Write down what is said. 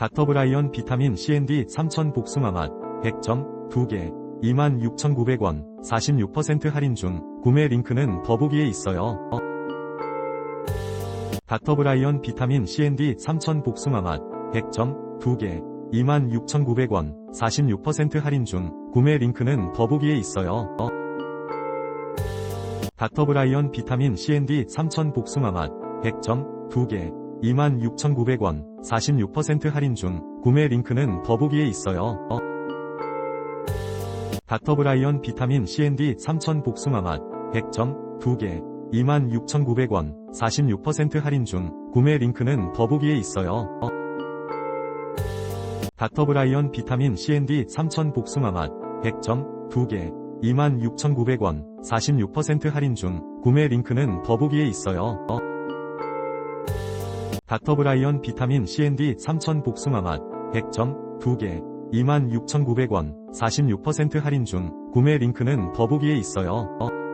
닥터브라이언 비타민 C&D 3000 복숭아 맛 100점 2개 26,900원 46% 할인 중 구매 링크는 더보기에 있어요. 어. 닥터브라이언 비타민 C&D 3000 복숭아 맛 100점 2개 26,900원 46% 할인 중 구매 링크는 더보기에 있어요. 어. 닥터브라이언 비타민 C&D 3000 복숭아 맛 100점 2개 26,900원 46% 할인 중 구매 링크는 더보기에 있어요. 어. 닥터브라이언 비타민 C&D 3000 복숭아 맛 100점 2개 26,900원 46% 할인 중 구매 링크는 더보기에 있어요. 어. 닥터브라이언 비타민 C&D 3000 복숭아 맛 100점 2개 26,900원 46% 할인 중 구매 링크는 더보기에 있어요. 어. 닥터브라이언 비타민 C&D 3000 복숭아 맛 100점 2개 26,900원 46% 할인 중 구매 링크는 더보기에 있어요. 어.